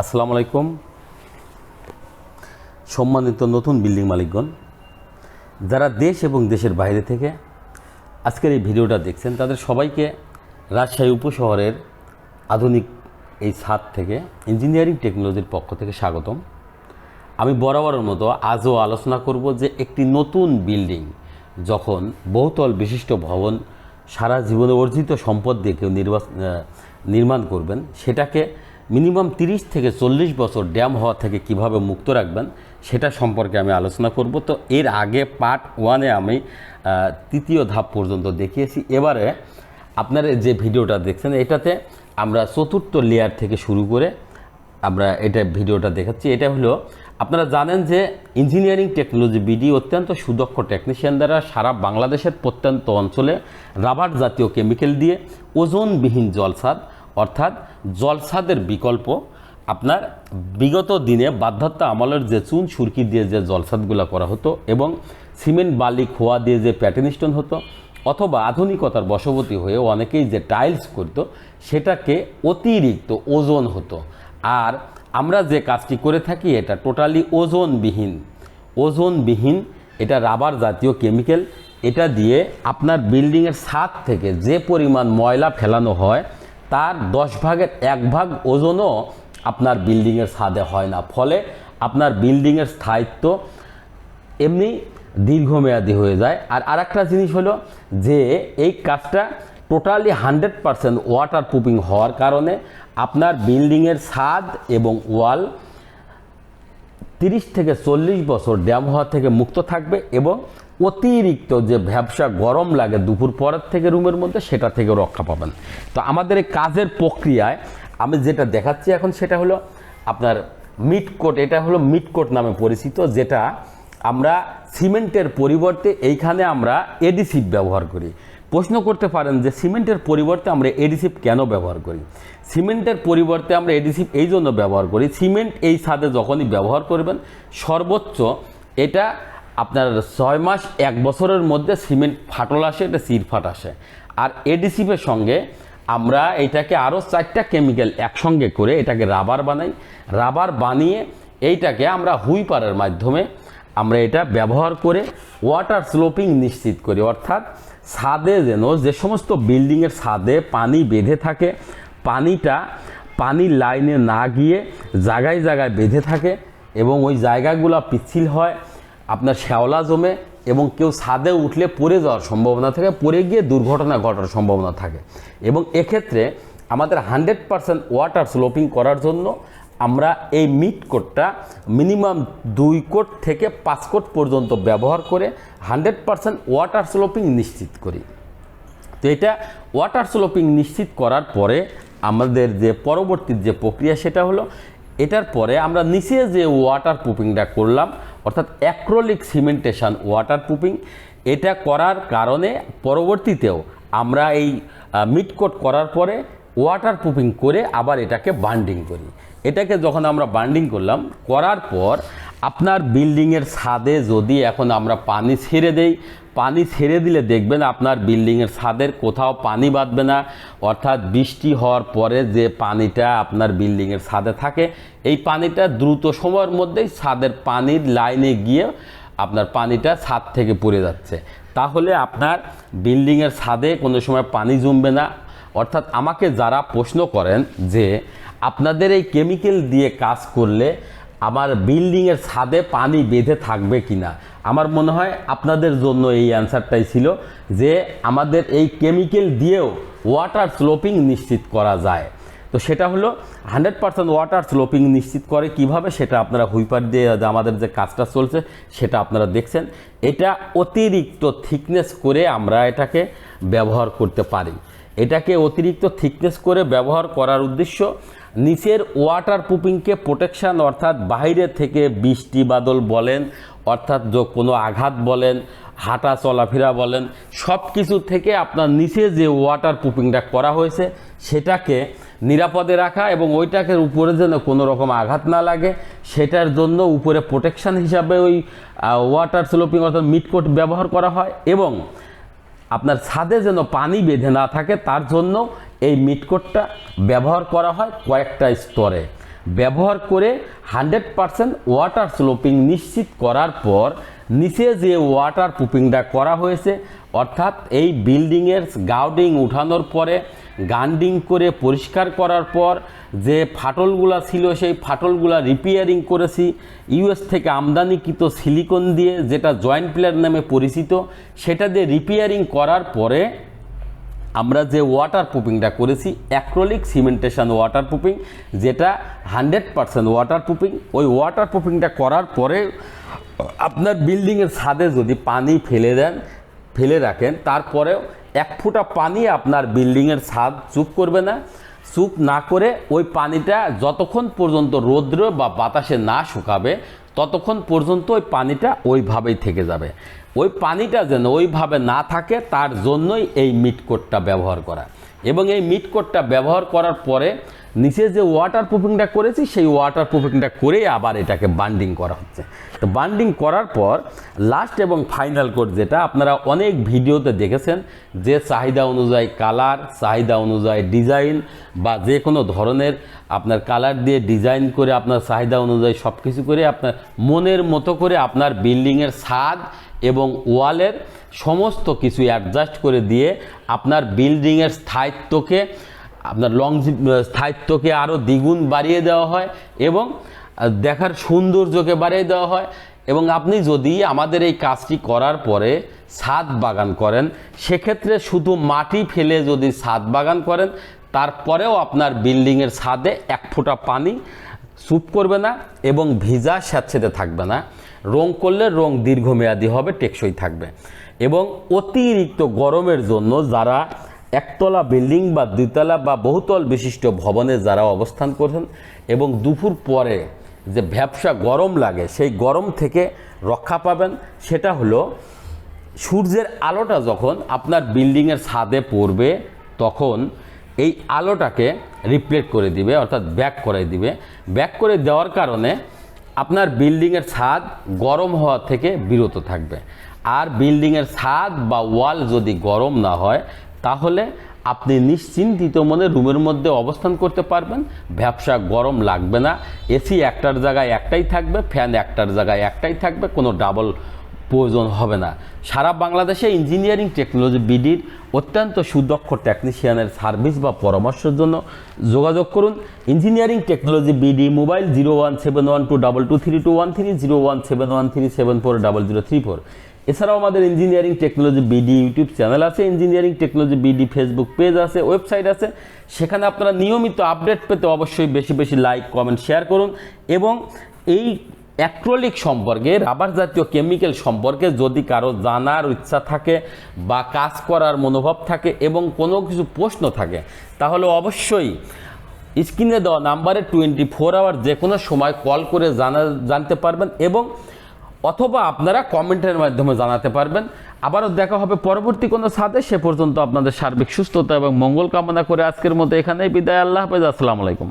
আসসালামু আলাইকুম। সম্মানিত নতুন বিল্ডিং মালিকগণ, যারা দেশ এবং দেশের বাইরে থেকে আজকের এই ভিডিওটা দেখছেন, তাদের সবাইকে রাজশাহী উপশহরের আধুনিক এই ছাদ থেকে ইঞ্জিনিয়ারিং টেকনোলজির পক্ষ থেকে স্বাগতম। আমি বরাবরের মতো আজও আলোচনা করব যে একটি নতুন বিল্ডিং যখন বহুতল বিশিষ্ট ভবন সারা জীবনে অর্জিত সম্পদ দিয়ে কেউ নির্বাচ নির্মাণ করবেন, সেটাকে মিনিমাম তিরিশ থেকে চল্লিশ বছর ড্যাম হওয়া থেকে কীভাবে মুক্ত রাখবেন, সেটা সম্পর্কে আমি আলোচনা করব। তো এর আগে পার্ট ওয়ানে আমি তৃতীয় ধাপ পর্যন্ত দেখিয়েছি। এবারে আপনারা যে ভিডিওটা দেখছেন, এটাতে আমরা চতুর্থ লেয়ার থেকে শুরু করে আমরা এটা ভিডিওটা দেখাচ্ছি। এটা হলো, আপনারা জানেন যে ইঞ্জিনিয়ারিং টেকনোলজি বিডি অত্যন্ত সুদক্ষ টেকনিশিয়ান দ্বারা সারা বাংলাদেশের প্রত্যন্ত অঞ্চলে রাবার জাতীয় কেমিক্যাল দিয়ে ওজনবিহীন জলসাদ অর্থাৎ জলসাদের বিকল্প। আপনার বিগত দিনে বাধ্যতা আমলের যে চুন, সুরকি দিয়ে যে জলসাদগুলো করা হতো এবং সিমেন্ট, বালি, খোয়া দিয়ে যে প্যাটার্ন স্টোন হতো অথবা আধুনিকতার বশবর্তী হয়ে অনেকেই যে টাইলস করতো, সেটাকে অতিরিক্ত ওজন হতো। আর আমরা যে কাজটি করে থাকি, এটা টোটালি ওজনবিহীন। ওজনবিহীন, এটা রাবার জাতীয় কেমিক্যাল। এটা দিয়ে আপনার বিল্ডিংয়ের ছাদ থেকে যে পরিমাণ ময়লা ফেলানো হয় তার দশ ভাগের এক ভাগ ওজনও আপনার বিল্ডিংয়ের ছাদে হয় না। ফলে আপনার বিল্ডিংয়ের স্থায়িত্ব এমনি দীর্ঘমেয়াদী হয়ে যায়। আর আরেকটা জিনিস হলো যে এই কাজটা totally hundred percent water proofing হওয়ার কারণে আপনার বিল্ডিংয়ের ছাদ এবং ওয়াল তিরিশ থেকে চল্লিশ বছর ড্যাম হওয়া থেকে মুক্ত থাকবে এবং অতিরিক্ত যে ব্যবসা গরম লাগে দুপুর পরের থেকে রুমের মধ্যে, সেটা থেকে রক্ষা পাবেন। তো আমাদের এই কাজের প্রক্রিয়ায় আমি যেটা দেখাচ্ছি এখন সেটা হলো আপনার মিট কোট, এটা হলো মিট কোট নামে পরিচিত, যেটা আমরা সিমেন্টের পরিবর্তে এইখানে আমরা এডিসিভ ব্যবহার করি। প্রশ্ন করতে পারেন যে সিমেন্টের পরিবর্তে আমরা এডিসিভ কেন ব্যবহার করি? সিমেন্টের পরিবর্তে আমরা এডিসিভ এই জন্য ব্যবহার করি, সিমেন্ট এই ছাদে যখনই ব্যবহার করবেন, সর্বোচ্চ এটা আপনার ছয় মাস, এক বছরের মধ্যে সিমেন্ট ফাটল আসে এটা চিরফাট আসে। আর এডিসিভের সঙ্গে আমরা এটাকে আরও চারটা কেমিক্যাল একসঙ্গে করে এটাকে রাবার বানাই। রাবার বানিয়ে এইটাকে আমরা হুইপারের মাধ্যমে আমরা এটা ব্যবহার করে ওয়াটার স্লোপিং নিশ্চিত করি। অর্থাৎ ছাদে যেন যে সমস্ত বিল্ডিংয়ের ছাদে পানি বেঁধে থাকে, পানিটা পানির লাইনে না গিয়ে জায়গায় জায়গায় বেঁধে থাকে এবং ওই জায়গাগুলো পিচ্ছিল হয়। আপনার শ্যাওলা জমে এবং কেউ ছাদে উঠলে পড়ে যাওয়ার সম্ভাবনা থাকে, পড়ে গিয়ে দুর্ঘটনা ঘটার সম্ভাবনা থাকে। এবং এক্ষেত্রে আমাদের হান্ড্রেড পারসেন্ট ওয়াটার স্লোপিং করার জন্য আমরা এই মিট কোটটা মিনিমাম দুই কোট থেকে পাঁচ কোট পর্যন্ত ব্যবহার করে হান্ড্রেড পারসেন্ট ওয়াটার স্লোপিং নিশ্চিত করি। তো এটা ওয়াটার স্লোপিং নিশ্চিত করার পরে আমাদের যে পরবর্তী যে প্রক্রিয়া সেটা হলো, এটার পরে আমরা নিচে যে ওয়াটার প্রুফিংটা করলাম অর্থাৎ অ্যাক্রোলিক সিমেন্টেশন ওয়াটার প্রুফিং এটা করার কারণে পরবর্তীতেও আমরা এই মিটকোট করার পরে ওয়াটার প্রুফিং করে আবার এটাকে বান্ডিং করি। এটাকে যখন আমরা বান্ডিং করলাম, করার পর আপনার বিল্ডিংয়ের ছাদে যদি এখন আমরা পানি ছেড়ে দেই, পানি ছেড়ে দিলে দেখবেন আপনার বিল্ডিংয়ের ছাদের কোথাও পানি বাঁধবে না। অর্থাৎ বৃষ্টি হওয়ার পরে যে পানিটা আপনার বিল্ডিংয়ের ছাদে থাকে, এই পানিটা দ্রুত সময়ের মধ্যেই ছাদের পানির লাইনে গিয়ে আপনার পানিটা ছাদ থেকে পড়ে যাচ্ছে। তাহলে আপনার বিল্ডিংয়ের ছাদে কোনো সময় পানি জমবে না। অর্থাৎ আমাকে যারা প্রশ্ন করেন যে, আপনাদের এই কেমিক্যাল দিয়ে কাজ করলে আমার বিল্ডিংয়ের ছাদে পানি বেঁধে থাকবে কি না আমার মনে হয় আপনাদের জন্য এই অ্যান্সারটাই ছিল যে আমাদের এই কেমিক্যাল দিয়েও ওয়াটার স্লোপিং নিশ্চিত করা যায়। তো সেটা হলো হান্ড্রেড পার্সেন্ট ওয়াটার স্লোপিং নিশ্চিত করে কীভাবে সেটা আপনারা হুইপার দিয়ে আমাদের যে কাজটা চলছে সেটা আপনারা দেখছেন। এটা অতিরিক্ত থিকনেস করে আমরা এটাকে ব্যবহার করতে পারি। এটাকে অতিরিক্ত থিকনেস করে ব্যবহার করার উদ্দেশ্য নিচের ওয়াটার প্রুফিংকে প্রোটেকশান অর্থাৎ বাইরে থেকে বৃষ্টি, বাদল বলেন, অর্থাৎ যে কোনো আঘাত বলেন, হাঁটা, চলাফেরা বলেন সব কিছু থেকে আপনার নিচে যে ওয়াটার প্রুফিংটা করা হয়েছে, সেটাকে নিরাপদে রাখা এবং ওইটাকে উপরে যেন কোনো রকম আঘাত না লাগে, সেটার জন্য উপরে প্রোটেকশান হিসাবে ওই ওয়াটার স্লোপিং অর্থাৎ মিটকোট ব্যবহার করা হয় এবং আপনার ছাদে যেন পানি বেঁধে না থাকে, তার জন্য এই মিটকোটটা ব্যবহার করা হয় কয়েকটা স্তরে। ব্যবহার করে হান্ড্রেড পারসেন্ট ওয়াটার স্লোপিং নিশ্চিত করার পর নিচে যে ওয়াটার প্রুফিংটা করা হয়েছে, অর্থাৎ এই বিল্ডিংয়ের গাউডিং উঠানোর পরে, গান্ডিং করে পরিষ্কার করার পর যে ফাটলগুলা ছিল, সেই ফাটলগুলা রিপেয়ারিং করেছি। ইউএস থেকে আমদানিকৃত সিলিকন দিয়ে, যেটা জয়েন্ট প্লেয়ার নামে পরিচিত, সেটা দিয়ে রিপেয়ারিং করার পরে আমরা যে ওয়াটার প্রুফিংটা করেছি অ্যাক্রোলিক সিমেন্টেশন ওয়াটার প্রুফিং যেটা হান্ড্রেড পারসেন্ট ওয়াটার প্রুফিং ওই ওয়াটার প্রুফিংটা করার পরে, আপনার বিল্ডিংয়ের ছাদে যদি পানি ফেলে দেন, ফেলে রাখেন, তারপরেও এক ফোঁটা পানি আপনার বিল্ডিংয়ের ছাদ চুপ করবে না। চুপ না করে ওই পানিটা যতক্ষণ পর্যন্ত রৌদ্র বা বাতাসে না শুকাবে, ততক্ষণ পর্যন্ত ওই পানিটা ওইভাবেই থেকে যাবে। ওই পানিটা যেন ওইভাবে না থাকে, তার জন্যই এই মিটকোটটা ব্যবহার করা। এবং এই মিটকোটটা ব্যবহার করার পরে নিচে যে ওয়াটার প্রুফিংটা করেছি, সেই ওয়াটার প্রুফিংটা করেই আবার এটাকে বান্ডিং করা হচ্ছে। তো বান্ডিং করার পর লাস্ট এবং ফাইনাল কোড যেটা, আপনারা অনেক ভিডিওতে দেখেছেন যে চাহিদা অনুযায়ী কালার চাহিদা অনুযায়ী ডিজাইন বা যে কোনো ধরনের আপনার কালার দিয়ে ডিজাইন করে, আপনার চাহিদা অনুযায়ী সব কিছু করে, আপনার মনের মতো করে আপনার বিল্ডিংয়ের ছাদ এবং ওয়ালের সমস্ত কিছু অ্যাডজাস্ট করে দিয়ে আপনার বিল্ডিংয়ের স্থায়িত্বকে আপনার লং স্থায়িত্বকে আরও দ্বিগুণ বাড়িয়ে দেওয়া হয় এবং দেখার সৌন্দর্যকে বাড়িয়ে দেওয়া হয় এবং আপনি যদি আমাদের এই কাজটি করার পরে ছাদ বাগান করেন, সেক্ষেত্রে শুধু মাটি ফেলে যদি ছাদ বাগান করেন, তারপরেও আপনার বিল্ডিংয়ের ছাদে এক ফোঁটা পানি স্যুপ করবে না এবং ভিজা স্যাঁতসেঁতে থাকবে না। রং করলে রং দীর্ঘমেয়াদী হবে, টেকসই থাকবে। এবং অতিরিক্ত গরমের জন্য যারা একতলা বিল্ডিং বা দুইতলা বা বহুতল বিশিষ্ট ভবনে যারা অবস্থান করছেন এবং দুপুর পরে যে ব্যবসা গরম লাগে, সেই গরম থেকে রক্ষা পাবেন। সেটা হলো সূর্যের আলোটা যখন আপনার বিল্ডিংয়ের ছাদে পড়বে, তখন এই আলোটাকে রিপ্লেট করে দিবে, অর্থাৎ ব্যাক করে দিবে। ব্যাক করে দেওয়ার কারণে আপনার বিল্ডিংয়ের ছাদ গরম হওয়া থেকে বিরত থাকবে। আর বিল্ডিংয়ের ছাদ বা ওয়াল যদি গরম না হয় তাহলে আপনি নিশ্চিন্তিত মনে রুমের মধ্যে অবস্থান করতে পারবেন। ব্যবসা গরম লাগবে না। এসি একটার জায়গায় একটাই থাকবে, ফ্যান একটার জায়গায় একটাই থাকবে, কোনো ডাবল প্রয়োজন হবে না। সারা বাংলাদেশে ইঞ্জিনিয়ারিং টেকনোলজি বিডির অত্যন্ত সুদক্ষ টেকনিশিয়ানের সার্ভিস বা পরামর্শের জন্য যোগাযোগ করুন। Engineering technology BD mobile zero one seven one two double two three two one three zero one seven one three seven four double zero three four. এছাড়াও আমাদের engineering technology BD YouTube channel আছে, engineering technology BD Facebook page আছে, website আছে। সেখানে আপনারা নিয়মিত update পেতে অবশ্যই বেশি বেশি লাইক, কমেন্ট, শেয়ার করুন এবং এই অ্যাক্রোলিক সম্পর্কে, রাবার জাতীয় কেমিক্যাল সম্পর্কে যদি কারও জানার ইচ্ছা থাকে বা কাজ করার মনোভাব থাকে এবং কোনো কিছু প্রশ্ন থাকে, তাহলে অবশ্যই স্ক্রিনে দেওয়া নাম্বারে টোয়েন্টি ফোর আওয়ার যে কোনো সময় কল করে জানা, জানতে পারবেন এবং অথবা আপনারা কমেন্টের মাধ্যমে জানাতে পারবেন। আবারও দেখা হবে পরবর্তী কোনো সাথে সে পর্যন্ত আপনাদের সার্বিক সুস্থতা এবং মঙ্গল কামনা করে আজকের মতো এখানেই বিদায়। আল্লাহ হাফেজ। আসসালামু আলাইকুম।